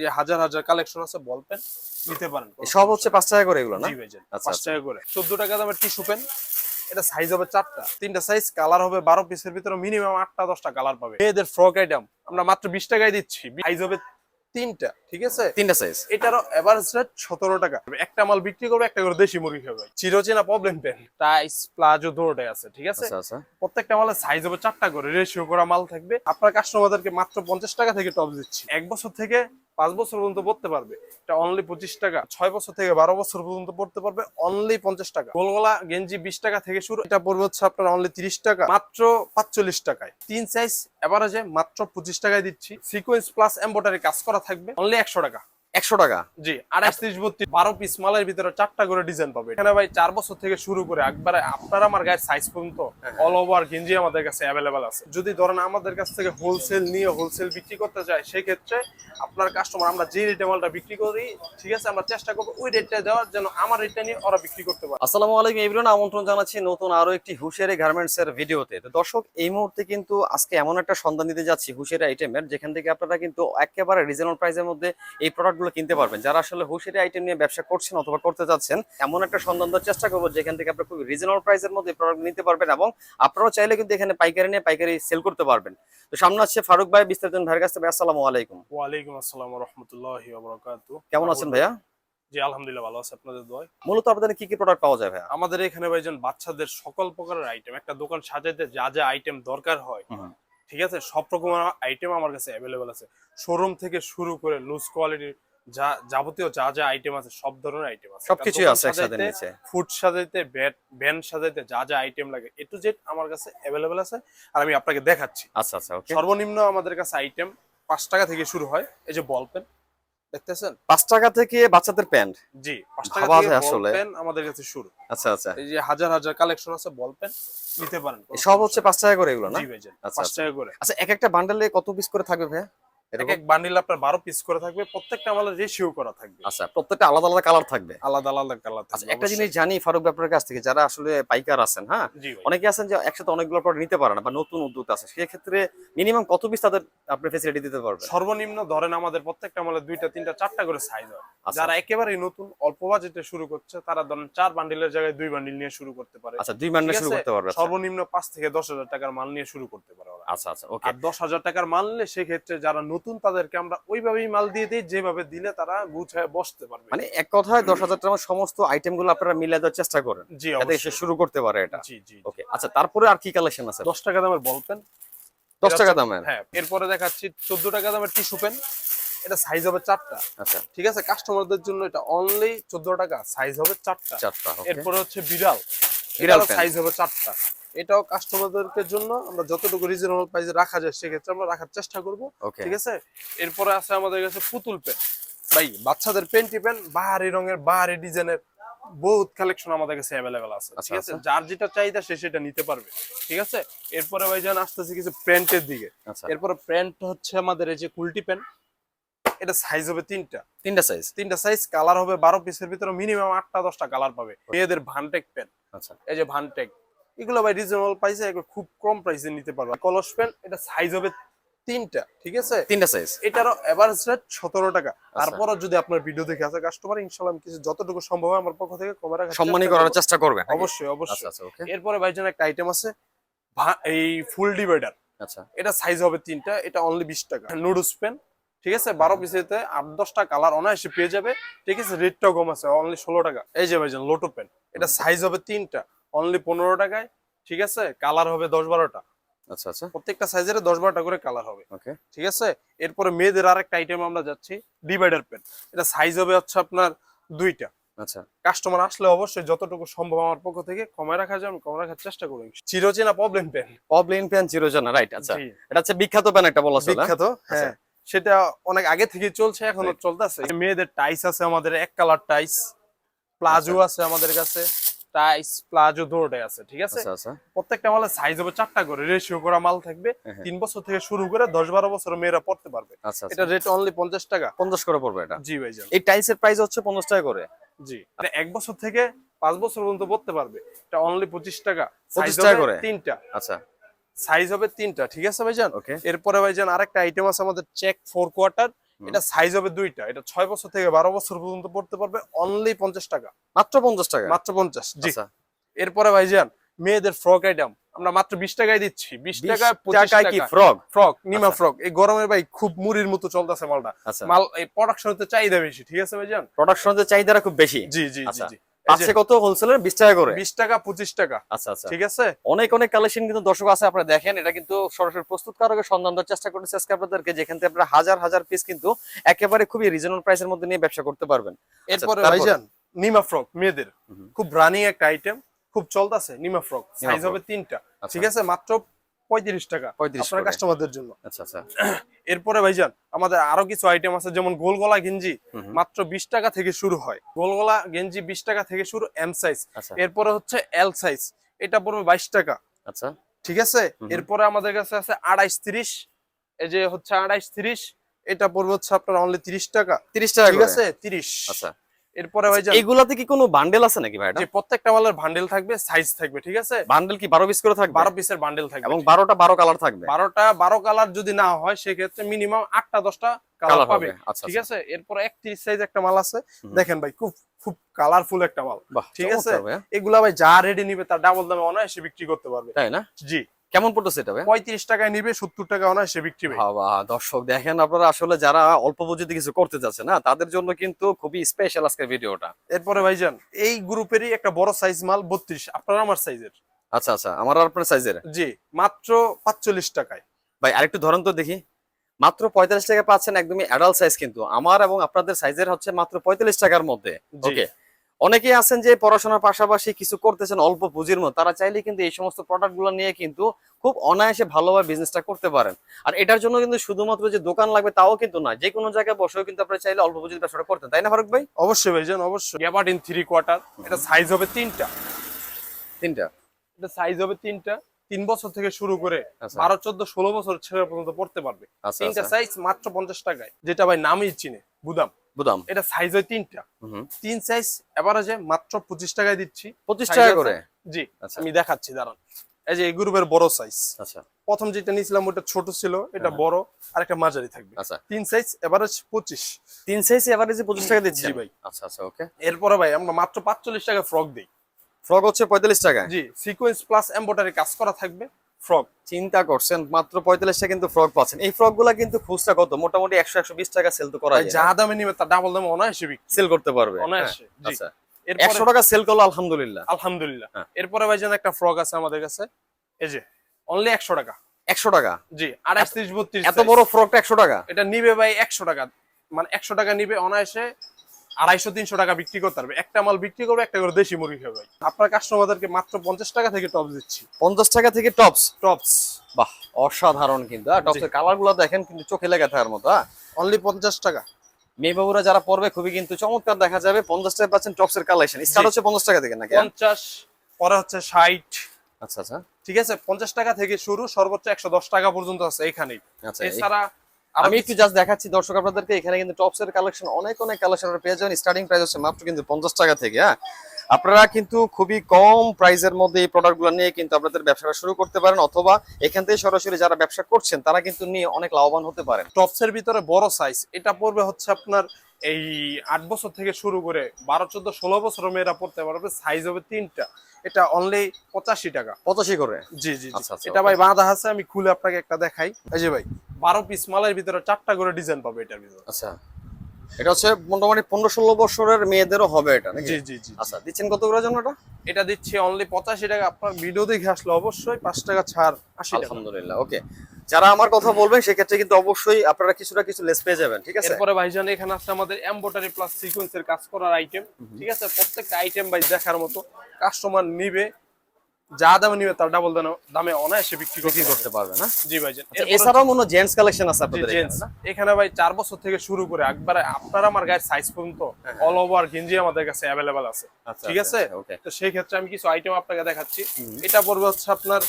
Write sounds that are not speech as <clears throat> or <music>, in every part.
যে হাজার হাজার কালেকশন আছে বল পেন নিতে পারেন সব হচ্ছে পাঁচ টাকা করে এগুলো না? আচ্ছা, পাঁচ টাকা করে। চোদ্দ টাকা দামের টিস্যু পেন এটা সাইজ হবে চারটা। তিনটা সাইজ কালার হবে বারো পিসের ভিতরে মিনিমাম আটটা দশটা কালার পাবে। মেয়েদের ফ্রক আইটেম আমরা মাত্র বিশ টাকায় দিচ্ছি। সাইজ হবে তিনটা ঠিক আছে? তিনটা সাইজ এটারও এভারেজ রেট সতেরো টাকা। একটা মাল বিক্রি করবে একটা করে দেশি মুরগি খাবে। চিরচেনা প্রবলেম পেন টাইস প্লাজো দুটোটাই আছে ঠিক আছে? আচ্ছা আচ্ছা। প্রত্যেকটা মালের সাইজ হবে চারটা করে রেশিও করা মাল থাকবে। আপনার কাস্টমারদেরকে মাত্র পঞ্চাশ টাকা থেকে টপ দিচ্ছি। এক বছর থেকে পাঁচ বছর পর্যন্ত পড়তে পারবে। এটা অনলি পঁচিশ টাকা। ছয় বছর থেকে বারো বছর পর্যন্ত পড়তে পারবে অনলি পঞ্চাশ টাকা। গোলগোলা গেঞ্জি বিশ টাকা থেকে শুরু, এটা পড়বে হচ্ছে আপনার অনলি তিরিশ টাকা, মাত্র পাঁচচল্লিশ টাকায়। তিন সাইজ এভারেজে মাত্র পঁচিশ টাকায় দিচ্ছি। সিকোয়েন্স প্লাস এম্বোটারি কাজ করা থাকবে অনলি একশো টাকা। একশো টাকা। জি আড়াইশ ত্রিশ বত্রিশ বারো পিস মালের ভিতরে চারটা করে ডিজাইন পাবে। এখানে ভাই চার বছর থেকে শুরু করে একবারে আপনার আমার গায়ের সাইজ পর্যন্ত অল ওভার গেঞ্জি আমাদের কাছে অ্যাভেলেবেল আছে। যদি ধরেন আমাদের কাছ থেকে হোলসেল নিয়ে হোলসেল বিক্রি করতে চায় সেই ক্ষেত্রে আপনার কাস্টমার আমরা যে রেটে মালটা বিক্রি করি ঠিক আছে আমরা চেষ্টা করব ওই রেটটা দেওয়ার যেন আমার রেটটা নিয়ে ওরা বিক্রি করতে পারে। আসসালামু আলাইকুম এভরিওয়ান আমন্ত্রণ জানাচ্ছি নতুন আরও একটি হুশিয়ারি গার্মেন্টস এর ভিডিওতে তো দর্শক এই মুহূর্তে কিন্তু আজকে এমন একটা সন্ধান দিতে যাচ্ছি হুশিয়ারি আইটেমের যেখান থেকে আপনারা কিন্তু একেবারে রিজনেবল প্রাইসের মধ্যে এই প্রোডাক্টগুলো কিনতে পারবেন। যারা আসলে হুশিয়ারি আইটেম নিয়ে ব্যবসা করছেন অথবা করতে যাচ্ছেন এমন একটা সন্ধান দেওয়ার চেষ্টা করব যেখান থেকে আপনারা খুব রিজনেবল প্রাইসের মধ্যে প্রোডাক্ট নিতে পারবেন এবং আপনারাও চাইলে কিন্তু এখানে পাইকারি নিয়ে পাইকারি সেল করতে পারবেন। তো সামনে আছে ফারুক ভাই বিস্তারিত ভাইয়ের কাছ থেকে। আসসালামু আলাইকুম। ওয়ালাইকুম আসসালাম রহমতুল্লাহ বরকাতু কেমন আছেন ভাইয়া? জি আলহামদুলিল্লাহ ভালো আছে আপনাদের দোয় মূলত আপনাদের কি কি প্রোডাক্ট পাওয়া যায় ভাইয়া? আমাদের এখানে ভাইজান বাচ্চাদের সকল প্রকারের আইটেম একটা দোকান সাজাইতে যা যা আইটেম দরকার হয় ঠিক আছে? সব রকমের আইটেম আমার কাছে অ্যাভেলেবেল আছে। শোরুম থেকে শুরু করে লুজ কোয়ালিটির যা যাবতীয় যা যা আইটেম আছে সব ধরনের আইটেম আছে। সবকিছুই আছে একসাথে নিচে। ফুড সাজাইতে ব্যাট ভ্যান সাজাইতে যা যা আইটেম লাগে এ টু জেড আমার কাছে অ্যাভেলেবেল আছে আর আমি আপনাকে দেখাচ্ছি। আচ্ছা আচ্ছা ওকে সর্বনিম্ন আমাদের কাছে আইটেম পাঁচ টাকা থেকে শুরু হয় এই যে বল পেন দেখতেছেন? পাঁচ টাকা থেকে বাচ্চাদের প্যান্ট? জি পাঁচ টাকা থেকে বল আসলে। পেন আমাদের কাছে শুরু। আচ্ছা আচ্ছা। এই যে হাজার হাজার কালেকশন আছে বল পেন নিতে পারেন সব হচ্ছে পাঁচ টাকা করে এগুলো না? জি ভাইজান আচ্ছা, পাঁচ আচ্ছা। টাকা করে। আচ্ছা এক একটা বান্ডেলে কত পিস করে থাকবে ভাইয়া? এক এক বান্ডিল আপনার বারো পিস করে থাকবে প্রত্যেকটা আমাদের রেশিও করা থাকবে। আচ্ছা প্রত্যেকটা আলাদা আলাদা কালার থাকবে? আলাদা আলাদা কালার আচ্ছা একটা জিনিস জানি ফারুক ব্যাপারের কাছ থেকে যারা আসলে পাইকার আছেন হ্যাঁ? অনেকে আছেন যে একসাথে অনেকগুলো প্রোডাক্ট নিতে পারে না বা নতুন উদ্যোক্তা আছে সেক্ষেত্রে মিনিমাম কত পিস তাদের আপনি ফেসিলিটি দিতে পারবেন? সর্বনিম্ন ধরেন আমাদের প্রত্যেকটা মালে দুইটা তিনটা চারটা করে সাইজ হয়। আচ্ছা। যারা একেবারেই নতুন অল্প বাজেটে শুরু করছে তারা ধরেন চার বান্ডিলের জায়গায় দুই বান্ডিল নিয়ে শুরু করতে পারে। আচ্ছা দুই বান্ডিল শুরু করতে পারবে। সর্বনিম্ন পাঁচ থেকে দশ হাজার টাকার মাল নিয়ে শুরু করতে পারে আচ্ছা আচ্ছা ওকে আর দশ হাজার টাকার মাল নিলে সেক্ষেত্রে যারা নতুন তাদেরকে আমরা ওইভাবেই মাল দিয়ে দিই যেভাবে দিলে তারা গুছায় বসতে পারবে। মানে এক কথায় দশ হাজার টাকার সমস্ত আইটেমগুলো আপনারা মিলে দেওয়ার চেষ্টা করেন। জি সে শুরু করতে পারে এটা। জি জি ওকে আচ্ছা তারপরে আর কি কালেকশন আছে? দশ টাকা দামের বল পেন দশ টাকা দামের? হ্যাঁ এরপরে দেখাচ্ছি চোদ্দ টাকা দামের টিস্যু পেন এটা সাইজ হবে চারটা। আচ্ছা। ঠিক আছে? কাস্টমারদের জন্য এটা অনলি চোদ্দ টাকা সাইজ হবে চারটা। চারটা এরপরে হচ্ছে বিড়াল। বিড়াল বিড়াল সাইজ হবে চারটা। এটাও কাস্টমারদের জন্য আমরা যতটুকু রিজনেবল প্রাইসে রাখা যায় সেক্ষেত্রে আমরা রাখার চেষ্টা করব। ঠিক আছে? এরপরে আছে আমাদের কাছে পুতুল পেন ভাই বাচ্চাদের পেন্টি পেন বাহারি রঙের বাহারি ডিজাইনের বহুত কালেকশন আমাদের কাছে অ্যাভেলেবেল আছে। আচ্ছা, ঠিক আছে? আচ্ছা। যার যেটা চাহিদা সে সেটা নিতে পারবে। ঠিক আছে? এরপরে ভাইজান আসতেছে কিছু প্যান্টের দিকে। আচ্ছা। এরপরে প্যান্ট হচ্ছে আমাদের এই যে কুলটি প্যান্ট এটা সাইজ হবে তিনটা। তিনটা সাইজ তিনটা সাইজ কালার হবে বারো পিসের ভিতরে মিনিমাম আটটা দশটা কালার পাবে। মেয়েদের ভানটেক পেন আচ্ছা। এই যে ভানটেক এগুলো ভাই রিজনেবল প্রাইসে খুব কম প্রাইসে নিতে পারবে। কলস পেন এটা সাইজ হবে তিনটা ঠিক আছে? তিনটা সাইজ এটারও এভারেজ রেট সতেরো টাকা। তারপরও যদি আপনার ভিডিও দেখে আছে কাস্টমার ইনশাল্লাহ আমি কিছু যতটুকু সম্ভব আমার পক্ষ থেকে কমে রাখার সম্মানী করার চেষ্টা করবেন? অবশ্যই আচ্ছা অবশ্যই। আচ্ছা ওকে এরপরে ভাইজান একটা আইটেম আছে এই ফুল ডিভাইডার আচ্ছা। এটা সাইজ হবে তিনটা এটা অনলি বিশ টাকা। নুডলস পেন ঠিক আছে? বারো পিসেতে আট দশটা কালার অনায়াসে পেয়ে যাবে। ঠিক আছে? রেটটাও কম আছে অনলি ষোলো টাকা। এই যে ভাইজান লোটো পেন এটা সাইজ হবে তিনটা। অনলি পনেরো টাকায় ঠিক আছে? কালার হবে দশ বারোটা। আচ্ছা আচ্ছা। প্রত্যেকটা সাইজের দশ বারোটা করে কালার হবে। ওকে ঠিক আছে? এরপরে মেয়েদের আরেকটা আইটেম আমরা যাচ্ছি ডিভাইডার পেন এটা সাইজ হবে হচ্ছে আপনার দুইটা। আচ্ছা। কাস্টমার আসলে অবশ্যই যতটুকু সম্ভব আমার পক্ষ থেকে কমায় রাখা যায় আমি কমায় রাখার চেষ্টা করব। চিরচেনা প্রবলেম পেন অবলিন পেন জিরো জানা রাইট আচ্ছা এটা হচ্ছে বিখ্যাত পেন একটা বলা বিখ্যাত হ্যাঁ। সেটা অনেক আগে থেকে চলছে এখনও চলতেছে। মেয়েদের টাইস আছে আমাদের এক কালার টাইস প্লাজো আছে আমাদের কাছে। টাইস প্লাজো আছে ঠিক আছে? আচ্ছা আচ্ছা। প্রত্যেকটা মালের সাইজ হবে চারটা করে রেশিও করা মাল থাকবে। হ্যাঁ, হ্যাঁ। তিন বছর থেকে শুরু করে দশ বারো বছর মেয়েরা পড়তে পারবে। আচ্ছা আচ্ছা। এটা রেট অনলি পঞ্চাশ টাকা। পঞ্চাশ করে পড়বে এটা? জি ভাইজান। এই টাইলসের প্রাইস হচ্ছে পঞ্চাশ টাকা করে? জি। এক বছর থেকে পাঁচ বছর পর্যন্ত পড়তে পারবে। এটা অনলি পঁচিশ টাকা। 25 টাকা করে? তিনটা। আচ্ছা। সাইজ হবে তিনটা ঠিক আছে ভাইজান? ওকে এরপরে ভাইজান আরেকটা আইটেম আছে আমাদের চেক ফোর কোয়ার্টার এটা সাইজ হবে দুইটা। এটা ছয় বছর থেকে বারো বছর পর্যন্ত পড়তে পারবে অনলি পঞ্চাশ টাকা। মাত্র পঞ্চাশ টাকা? মাত্র পঞ্চাশ জি। এরপরে এরপরে ভাইজান মেয়েদের ফ্রক আইটেম আমরা মাত্র বিশ টাকায় দিচ্ছি। বিশ টাকায় টাকায় কি টাকা। ফ্রক ফ্রক নিমা আচ্ছা। ফ্রক এই গরমে ভাই খুব মুড়ির মতো চলতেছে মালটা। আচ্ছা। মাল এই প্রোডাকশন হতে চাহিদা বেশি ঠিক আছে ভাইজান? হতে চাহিদাটা খুব বেশি? জি জি জি। আচ্ছা। পাচ্ছে কত হোলসেলের বিশ টাকা করে। বিশ টাকা পঁচিশ টাকা। আচ্ছা আচ্ছা। ঠিক আছে? অনেক অনেক কালেকশন কিন্তু দর্শক আছে আপনারা দেখেন। এটা কিন্তু সরাসরি প্রস্তুতকারকের সন্ধান দেওয়ার চেষ্টা করতেছে আজকে আপনাদেরকে যেখান থেকে আপনারা হাজার হাজার পিস কিন্তু একেবারে খুবই রিজনেবল প্রাইসের মধ্যে নিয়ে ব্যবসা করতে পারবেন। এরপরে ভাইজান নিমা ফ্রক মেয়েদের। খুব রানিং একটা আইটেম খুব চলতেছে নিমা ফ্রক সাইজ হবে তিনটা। আচ্ছা, ঠিক আছে? মাত্র পঁয়ত্রিশ টাকা 35 আপনার কাস্টমারদের জন্য। আচ্ছা আচ্ছা। <clears throat> এরপরে ভাইজান আমাদের আরও কিছু আইটেম আছে যেমন গোলগলা গেঞ্জি। মাত্র বিশ টাকা থেকে শুরু হয়। গোলগলা গেঞ্জি বিশ টাকা থেকে শুরু এম সাইজ আচ্ছা। এরপরে হচ্ছে এল সাইজ এটা পড়বে বাইশ টাকা। আচ্ছা। ঠিক আছে? এরপরে আমাদের কাছে আছে আড়াইশ তিরিশ। এই যে হচ্ছে আড়াইশ তিরিশ এটা পড়বে হচ্ছে আপনার অনলি তিরিশ টাকা। তিরিশ টাকা ঠিক আছে? তিরিশ। আচ্ছা। এরপরে ভাইজান এইগুলাতে কি কোনো বান্ডেল আছে নাকি ভাই প্রত্যেকটা মালের ভান্ডেল থাকবে সাইজ থাকবে ঠিক আছে? বান্ডেল কি বারো পিস করে থাকবে? বারো পিসের বান্ডেল থাকবে। এবং বারোটা বারো কালার থাকবে? বারোটা বারো কালার যদি না হয় সেক্ষেত্রে মিনিমাম আটটা দশটা কালার পাবে। হবে আচ্ছা ঠিক আচ্ছা। আছে? এরপর একত্রিশ সাইজ একটা মাল আছে। দেখেন ভাই খুব খুব কালারফুল একটা মাল। ঠিক আছে? এগুলা ভাই যা রেডি নিবে তার ডাবল দামে অনায়াসে বিক্রি করতে পারবে। তাই না? জি। কেমন পড়তেছে এটা পঁয়ত্রিশ টাকায় নিবে সত্তর টাকা অনায়াসে বিক্রি বাবা দর্শক দেখেন আপনারা আসলে যারা অল্প পুঁজিতে কিছু করতে যাচ্ছে না তাদের জন্য কিন্তু খুবই স্পেশাল আজকের ভিডিওটা। এরপরে ভাইজান এই গ্রুপেরই একটা বড় সাইজ মাল বত্রিশ। আপনার আমার সাইজের আচ্ছা আচ্ছা আমার আপনার সাইজের জি মাত্র পাঁচচল্লিশ টাকায়। ভাই আরেকটু ধরেন তো দেখি। মাত্র পঁয়তাল্লিশ টাকা পাচ্ছেন একদমই অ্যাডাল্ট সাইজ কিন্তু। আমার এবং আপনাদের সাইজের হচ্ছে মাত্র পঁয়তাল্লিশ টাকার মধ্যে। ওকে অনেকেই আছেন যে পড়াশোনার পাশাপাশি কিছু করতেছেন অল্প পুঁজির মতো তারা চাইলে কিন্তু এই সমস্ত প্রোডাক্টগুলো নিয়ে কিন্তু খুব অনায়াসে ভালোভাবে বিজনেসটা করতে পারেন। আর এটার জন্য কিন্তু শুধুমাত্র যে দোকান লাগবে তাও কিন্তু না যে কোনো জায়গায় বসেও কিন্তু আপনারা চাইলে অল্প পুঁজির ব্যবসাটা করতে তাই না ফারুক ভাই? অবশ্যই ভাইজান অবশ্যই। গ্যাবার্ডিন থ্রি কোয়ার্টার এটা সাইজ হবে তিনটা। তিনটা? এটা সাইজ হবে তিনটা। তিন বছর থেকে শুরু করে আচ্ছা। বারো চোদ্দ ষোলো বছর ছেলে পর্যন্ত পড়তে পারবে। আচ্ছা তিনটা আচ্ছা। সাইজ মাত্র পঞ্চাশ টাকায় যেটা ভাই নামই চিনে বুদাম বুদাম। এটা সাইজ হয় তিনটা। তিন সাইজ এভারেজে মাত্র পঁচিশ টাকায় দিচ্ছি। পঁচিশ টাকা করে? জি আচ্ছা। আমি দেখাচ্ছি দাঁড়ান। এই যে এই গ্রুপের বড় সাইজ আচ্ছা। প্রথম যেটা নিয়েছিলাম ওটা ছোট ছিল এটা হ্যাঁ। বড় আর একটা মাঝারি থাকবে। আচ্ছা। তিন সাইজ এভারেজ পঁচিশ। তিন সাইজ এভারেজে পঁচিশ টাকা দিচ্ছি ভাই। আচ্ছা আচ্ছা ওকে এরপরে ভাই আমরা মাত্র পাঁচচল্লিশ টাকা ফ্রক দিই। ফ্রক হচ্ছে পঁয়তাল্লিশ টাকা জি সিকোয়েন্স প্লাস এম্বোটারি কাজ করা থাকবে। ফ্রক চিন্তা করছেন মাত্র পঁয়তাল্লিশ টাকা কিন্তু ফ্রক পাচ্ছেন। এই ফ্রকগুলা কিন্তু খুচরা কত? মোটামুটি একশো একশো বিশ টাকা সেল তো করা যা দামে নিবে তার ডাবল দামে অনায়াসে সেল করতে পারবে। অনায়াসে হ্যাঁ, আচ্ছা। একশো টাকা সেল করল আলহামদুলিল্লাহ। আলহামদুলিল্লাহ। হ্যাঁ। এরপরে ভাই যেন একটা ফ্রক আছে আমাদের কাছে এই যে অনলি একশো টাকা। একশো টাকা? জি আড়াইশ ত্রিশ বত্রিশ এত বড় ফ্রকটা একশো টাকা? এটা নিবে ভাই একশো টাকা। মানে একশো টাকা নিবে অনায়াসে আড়াইশো তিনশো টাকা বিক্রি করতে পারবে। একটা মাল বিক্রি করবে একটা করে দেশি মুরগি খাবে। আপনার কাস্টমারদেরকে মাত্র পঞ্চাশ টাকা থেকে টপ দিচ্ছি। পঞ্চাশ টাকা থেকে টপস টপস বাহ অসাধারণ কিন্তু টপসের কালারগুলো দেখেন কিন্তু চোখে লেগে থাকার মতো হ্যাঁ? অনলি পঞ্চাশ টাকা। মেয়ে বাবুরা যারা পড়বে খুবই কিন্তু চমৎকার দেখা যাবে। পঞ্চাশ টাকা পাচ্ছেন টপসের কালেকশন স্টার্ট হচ্ছে পঞ্চাশ টাকা থেকে নাকি হ্যাঁ? পঞ্চাশ পরে হচ্ছে ষাট। আচ্ছা আচ্ছা। ঠিক আছে? পঞ্চাশ টাকা থেকে শুরু সর্বোচ্চ একশো দশ টাকা পর্যন্ত আছে এখানেই। আচ্ছা এছাড়া আমি একটু জাস্ট দেখাচ্ছি দর্শক আপনাদেরকে এখানে কিন্তু টপস এর কালেকশন অনেক অনেক কালেকশন পেয়ে যাবেন। স্টার্টিং প্রাইস হচ্ছে মাত্র কিন্তু পঞ্চাশ টাকা থেকে হ্যাঁ? আপনারা কিন্তু খুবই কম প্রাইসের মধ্যে এই প্রোডাক্টগুলো নিয়ে কিন্তু আপনাদের ব্যবসাটা শুরু করতে পারেন অথবা এখান থেকে সরাসরি যারা ব্যবসা করছেন তারা কিন্তু নিয়ে অনেক লাভবান হতে পারেন। টপসের ভিতরে বড় সাইজ এটা পড়বে হচ্ছে আপনার এই আট বছর থেকে শুরু করে বারো চোদ্দ ষোলো বছর মেয়েরা পড়তে পারবে সাইজ হবে তিনটা। এটা অনলি পঁচাশি টাকা। পঁচাশি করে? জি জি। আচ্ছা, আচ্ছা, এটা ভাই বাঁধা আছে আমি খুলে আপনাকে একটা দেখাই। এই যে ভাই। বারো পিস মালের ভিতরে চারটা করে ডিজাইন পাবে এটার ভিতরে। আচ্ছা। এটা হচ্ছে মোটামুটি পনেরো ষোলো বছরের মেয়েদেরও হবে এটা জি জি জি আচ্ছা দিচ্ছেন কত করে জন্য এটা? এটা দিচ্ছি অনলি পঁচাশি টাকা। আপনার ভিডিও দেখে আসলে অবশ্যই পাঁচ টাকা ছাড় আশি টাকা। আলহামদুলিল্লাহ ওকে যারা আমার কথা বলবেন সেক্ষেত্রে কিন্তু অবশ্যই আপনারা কিছুটা কিছু লেস পেয়ে যাবেন ঠিক আছে? এরপরে ভাইজান এখানে আছে আমাদের এমবোটারি প্লাস সিকোয়েন্সের কাজ করার আইটেম ঠিক আছে? প্রত্যেকটা আইটেম ভাই দেখার মতো কাস্টমার নিবে। যা দামে নিবে তার ডাবল দামে অনায়াসে বিক্রি করতে বিক্রি করতে পারবেন হ্যাঁ জি ভাইজান আচ্ছা, এছাড়াও মনে জেন্টস কালেকশন আছে আপনাদের এখানে, না? এখানে ভাই চার বছর থেকে শুরু করে একবারে আপনার আমার গায়ের সাইজ পর্যন্ত হ্যাঁ, অল ওভার গেঞ্জি আমাদের কাছে অ্যাভেলেবেল আছে। আচ্ছা, ঠিক আচ্ছা, আছে? তো সেই ক্ষেত্রে আমি কিছু আইটেম আপনাকে দেখাচ্ছি। এটা পড়বে হচ্ছে আপনার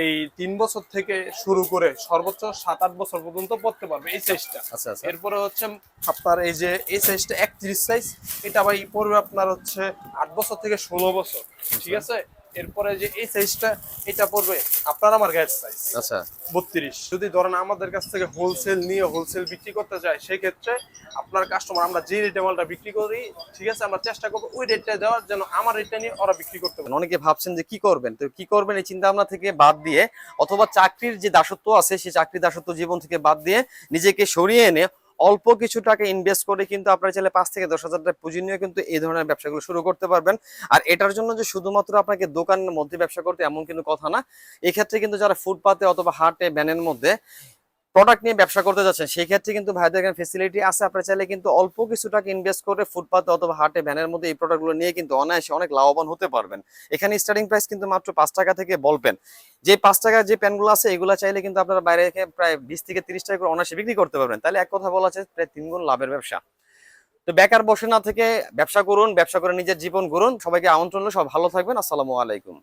এই তিন বছর থেকে শুরু করে সর্বোচ্চ সাত আট বছর পর্যন্ত পড়তে পারবে এই সাইজটা এরপরে হচ্ছে আপনার এই যে এই সাইজটা একত্রিশ সাইজ এটা ভাই পড়বে আপনার হচ্ছে আট বছর থেকে ষোলো বছর। ঠিক আছে? এরপরে যে এই সাইজটা এটা পড়বে আপনার আমার গায়ের সাইজ আচ্ছা। বত্রিশ। যদি ধরেন আমাদের কাছ থেকে হোলসেল নিয়ে হোলসেল বিক্রি করতে চায় সেই ক্ষেত্রে আপনার কাস্টমার আমরা যে রেটে মালটা বিক্রি করি ঠিক আছে আমরা চেষ্টা করব ওই রেটটা দেওয়ার যেন আমার রেটটা নিয়ে ওরা বিক্রি করতে পারে। অনেকে ভাবছেন যে কি করবেন? তো কি করবেন এই চিন্তা ভাবনা থেকে বাদ দিয়ে অথবা চাকরির যে দাসত্ব আছে সেই চাকরি দাসত্ব জীবন থেকে বাদ দিয়ে নিজেকে সরিয়ে এনে অল্প কিছু টাকা ইনভেস্ট করে কিন্তু আপনারা চাইলে পাঁচ থেকে দশ হাজার টাকা পুঁজি নিয়ে কিন্তু এই ধরনের ব্যবসাগুলো শুরু করতে পারবেন। আর এটার জন্য যে শুধুমাত্র আপনাকে দোকানের মধ্যে ব্যবসা করতে এমন কিন্তু কথা না। এক্ষেত্রে কিন্তু যারা ফুটপাতে অথবা হাটে ব্যানের মধ্যে প্রোডাক্ট নিয়ে ব্যবসা করতে যাচ্ছেন, সেই ক্ষেত্রে কিন্তু ভাইদের এখানে ফেসিলিটি আছে। আপনারা চাইলে কিন্তু অল্প কিছু টাকা ইনভেস্ট করে ফুটপাতে অথবা হাটে ভ্যানের মধ্যে এই প্রোডাক্টগুলো নিয়ে কিন্তু অনায়াসে অনেক লাভবান হতে পারবেন। এখানে স্টার্টিং প্রাইস কিন্তু মাত্র পাঁচ টাকা থেকে বলবেন যে পাঁচ টাকার যে প্যানগুলো আছে, এগুলো চাইলে কিন্তু আপনারা বাইরে প্রায় বিশ থেকে তিরিশ টাকা করে অনায়াসে বিক্রি করতে পারবেন। তাহলে এক কথা বলা আছে প্রায় তিন গুণ লাভের ব্যবসা। তো বেকার বসে না থেকে ব্যবসা করুন, ব্যবসা করে নিজের জীবন গড়ুন। সবাইকে আমন্ত্রণ সব ভালো থাকবেন। আসসালামু আলাইকুম।